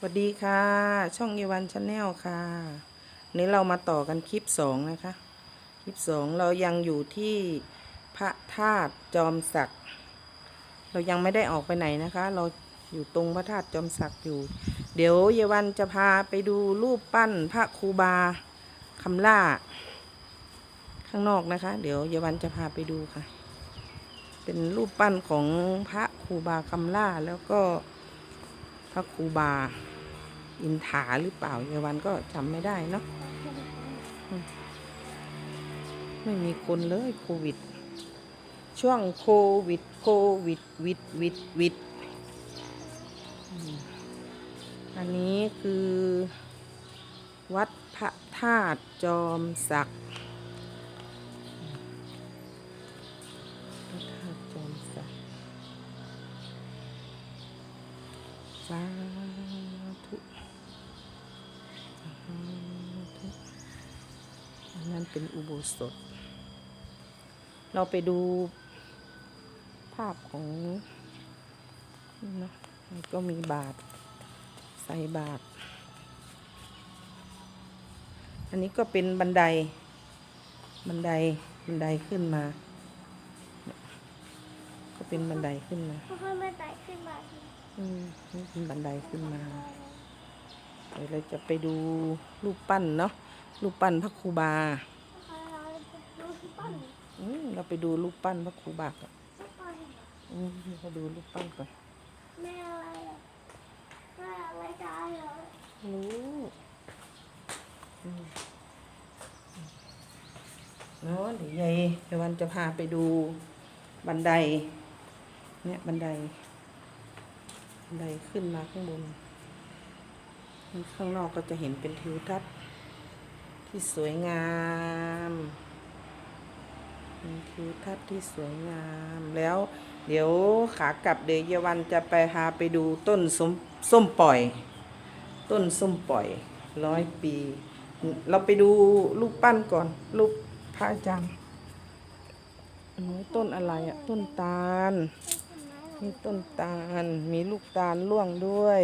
สวัสดีค่ะ ช่องเยวันชาแนลค่ะนนี้เรามาต่อกันคลิปสองนะคะ คลิปสองเรายังอยู่ที่พระธาตุจอมศักดิ์เรายังไม่ได้ออกไปไหนนะคะ เราอยู่ตรงพระธาตุจอมศักดิ์อยู่ เดี๋ยวเยวันจะพาไปดูรูปปั้นพระครูบาคำล่า ข้างนอกนะคะ เดี๋ยวเยวันจะพาไปดูค่ะ เป็นรูปปั้นของพระครูบาคำล่าแล้วก็พระครูบา อินถาหรือเปล่าเยาวันก็จำไม่ได้เนาะไม่มีคนเลยโควิด ช่วงโควิด โควิด วิด วิด วิด อันนี้คือ วัดพระธาตุจอมศักดิ์พระธาตุจอมศักดิ์สา เป็นอุโบสถ เราไปดูภาพของนี่เนอะมันก็มีบาทใส่บาท อันนี้ก็เป็นบันได บันได บันไดขึ้นมา ก็เป็นบันไดขึ้นมาค่อยๆไม่ไต่ขึ้นมา อืมนี่เป็นบันไดขึ้นมาเดี๋ยวเราจะไปดูรูปปั้นเนาะรูปปั้นพระครูบา ค่อยๆเราดูที่ ปั้นอืมเราไปดูรูปปั้นพระครูบาก่อนไปอืมเราดูรูปปั้นก่อนแม่อะไรอะแม่อะไรตายเหรอรู้อืมเนาะเดี๋ยวยายเดี๋ยววันจะพาไปดูบันได เนี่ยบันได บันไดขึ้นมาข้างบน ข้างนอกก็จะเห็นเป็นทิวทัศน์ที่สวยงามเป็น ทิวทัศน์ที่สวยงามแล้ว เดี๋ยวขากลับเดี๋ยวเยวันจะไปพาไปดูต้นส้มส้มปล่อย ต้นส้มปล่อยร้อยปี เราไปดูรูปปั้นก่อน รูปพระอาจารย์นนี้ต้นอะไรอะต้นตาลมีต้นตาลมีลูกตาลร่วงด้วย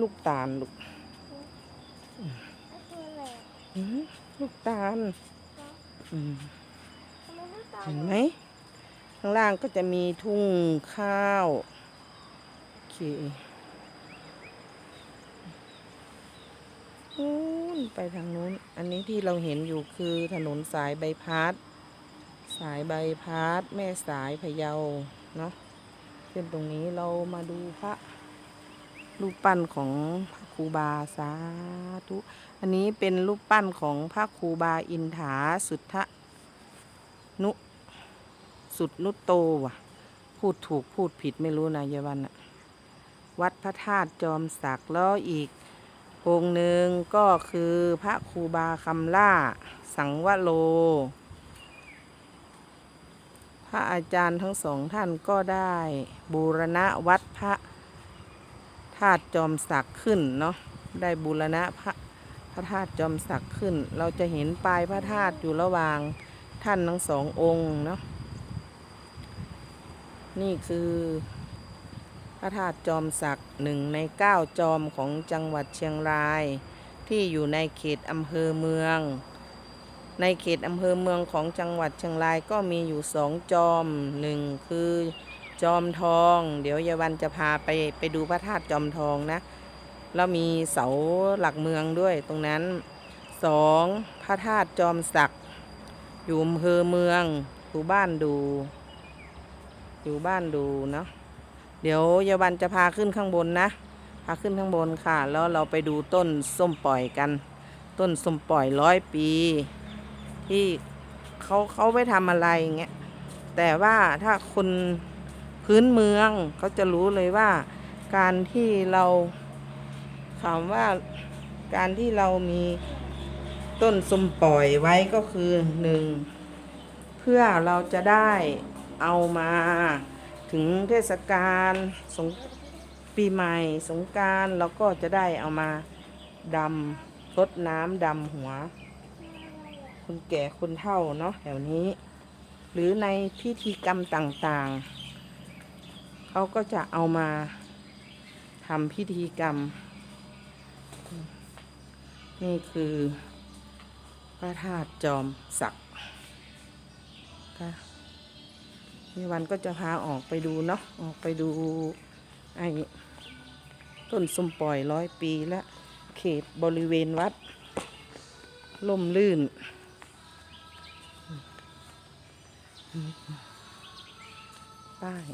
ลูกตาลลูกลูกตาล เห็นไหมข้างล่างก็จะมีทุ่งข้าวโอเคนู้นไปทางนู้น อันนี้ที่เราเห็นอยู่คือถนนสายใบพัด สายใบพัดแม่สายพะเยาเนาะเส้นตรงนี้เรามาดูพระรูปปั้นของพระครูบาสาธุ อันนี้เป็นรูปปั้นของพระครูบาอินถาสุทธนุสุดนุโตว่ะ พูดถูกพูดผิดไม่รู้นะเยาวันอะวัดพระธาตุจอมศักดิ์แล้วอีกองค์หนึ่งก็คือพระครูบาคำล่า สังวโล พระอาจารย์ทั้งสองท่านก็ได้บูรณะวัดพระธาตุจอมศักดิ์ขึ้นเนาะได้บูรณะพระ พระธาตุจอมศักดิ์ขึ้น เราจะเห็นปลายพระธาตุอยู่ระหว่างท่านทั้งสององค์เนาะนี่คือพระธาตุจอมศักดิ์หนึ่งในเก้าจอมของจังหวัดเชียงราย ที่อยู่ในเขตอำเภอเมือง ในเขตอำเภอเมืองของจังหวัดเชียงรายก็มีอยู่สองจอมหนึ่งคือจอมทอง เดี๋ยวยายวันจะพาไปไปดูพระธาตุจอมทองนะ แล้วมีเสาหลักเมืองด้วยตรงนั้นสองพระธาตุจอมศักดิ์อยู่อำเภอเมืองอยู่บ้านดู อยู่บ้านดูเนาะเดี๋ยวเยาวันจะพาขึ้นข้างบนนะ พาขึ้นข้างบนค่ะ แล้วเราไปดูต้นส้มปล่อยกัน ต้นส้มปล่อยร้อยปี ที่เขาเขาไปทำอะไรเงี้ยแต่ว่าถ้าคนพื้นเมืองเขาจะรู้เลยว่าการที่เรา ถามว่าการที่เรามีต้นส้มปล่อยไว้ก็คือหนึ่งเพื่อเราจะได้เอามาถึงเทศกาลสงปีใหม่สงการเราก็จะได้เอามาดำรดน้ำดำหัว คนแก่คนเฒ่าเนาะแถวนี้ หรือในพิธีกรรมต่างๆ เขาก็จะเอามาทำพิธีกรรม นี่คือพระธาตุจอมศักดิ์ค่ะนี่วันก็จะพาออกไปดูเนาะออกไปดูไอ้ต้นสมปล่อยร้อยปีและเขตบริเวณวัดล่มลื่น ป้าย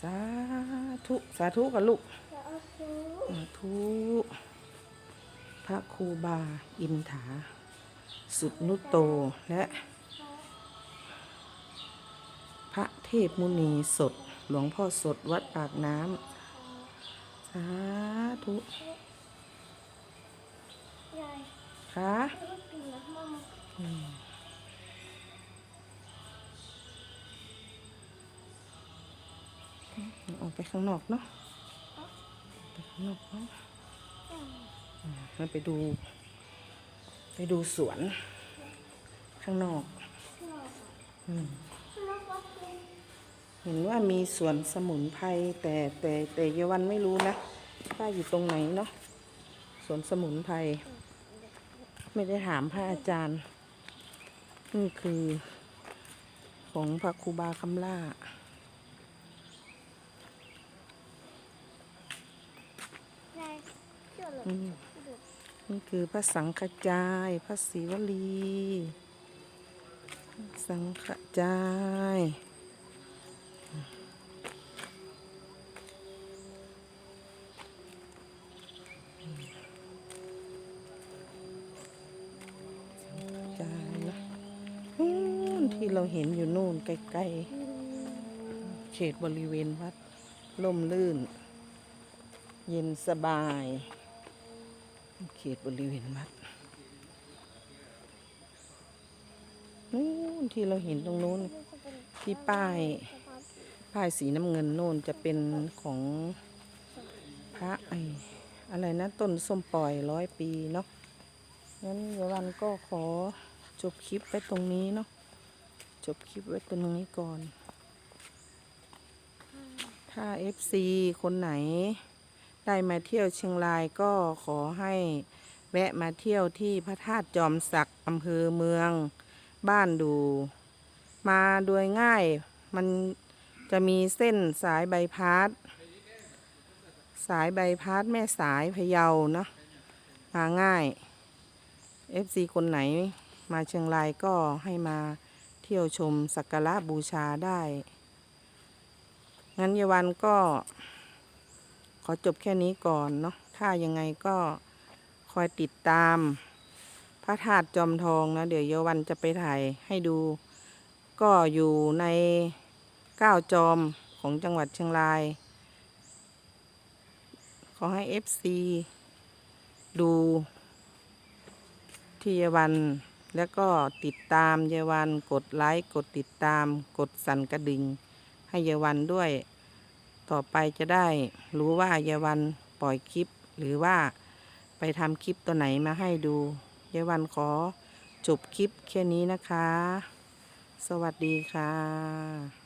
สาธุ สาธุกับลูกจะเอาซื้อสาธุ พระครูบา อินถา สุดนุตโต และ พระเทพมุนีสด หลวงพ่อสดวัดปากน้ำ สาธุยายค่ะ ไม่ได้กินนะมัม ออกไปข้างนอกเนาะไปข้างนอกเนาะแล้วไปดู ไปดูสวน ข้างนอกอืมเห็นว่ามีสวนสมุนไพรแต่แต่แต่เยาวันไม่รู้นะว่าอยู่ตรงไหนเนาะสวนสมุนไพรไม่ได้ถามพระอาจารย์ นี่คือ ของพระครูบาคำล่า ยายเชื่อเลย อืม นี่คือพระสังฆจายพระศิวลีสังฆจายจายนะที่เราเห็นอยู่นู่นไกลๆเขตบริเวณวัดล่มลื่น เย็นสบาย เขตบริเวณวัดนู่นที่เราเห็นตรงนู้น ที่ป้าย ป้ายสีน้ำเงินโน่นจะเป็นของพระไออะไรนะ ต้นส้มปล่อยร้อยปีเนาะงั้นเดี๋ยววันก็ขอจบคลิปไว้ตรงนี้เนาะจบคลิปไว้ตรงนี้ก่อน ถ้า FC คนไหน ได้มาเที่ยวเชียงรายก็ขอให้แวะมาเที่ยวที่พระธาตุจอมศักดิ์อำเภอเมืองบ้านดู มาโดยง่ายมันจะมีเส้นสายใบพาสสายใบพาสแม่สายพะเยาเนาะมาง่าย FC คนไหนมาเชียงรายก็ให้มาเที่ยวชมสักการะบูชาได้ งั้นเยาวันก็ ขอจบแค่นี้ก่อนเนาะถ้ายังไงก็คอยติดตาม พระธาตุจอมทองนะ เดี๋ยวเยาวันจะไปถ่ายให้ดู ก็อยู่ในก้าจอมของจังหวัดเชียงราย ขอให้ FC ดูที่เยาวันแล้วก็ติดตามเยาวันกดไลค์ กดติดตาม กดสั่นกระดิ่งให้เยาวันด้วย ต่อไปจะได้รู้ว่าเยาวันปล่อยคลิป หรือว่าไปทำคลิปตัวไหนมาให้ดูเยาวันขอจบคลิปแค่นี้นะคะ สวัสดีค่ะ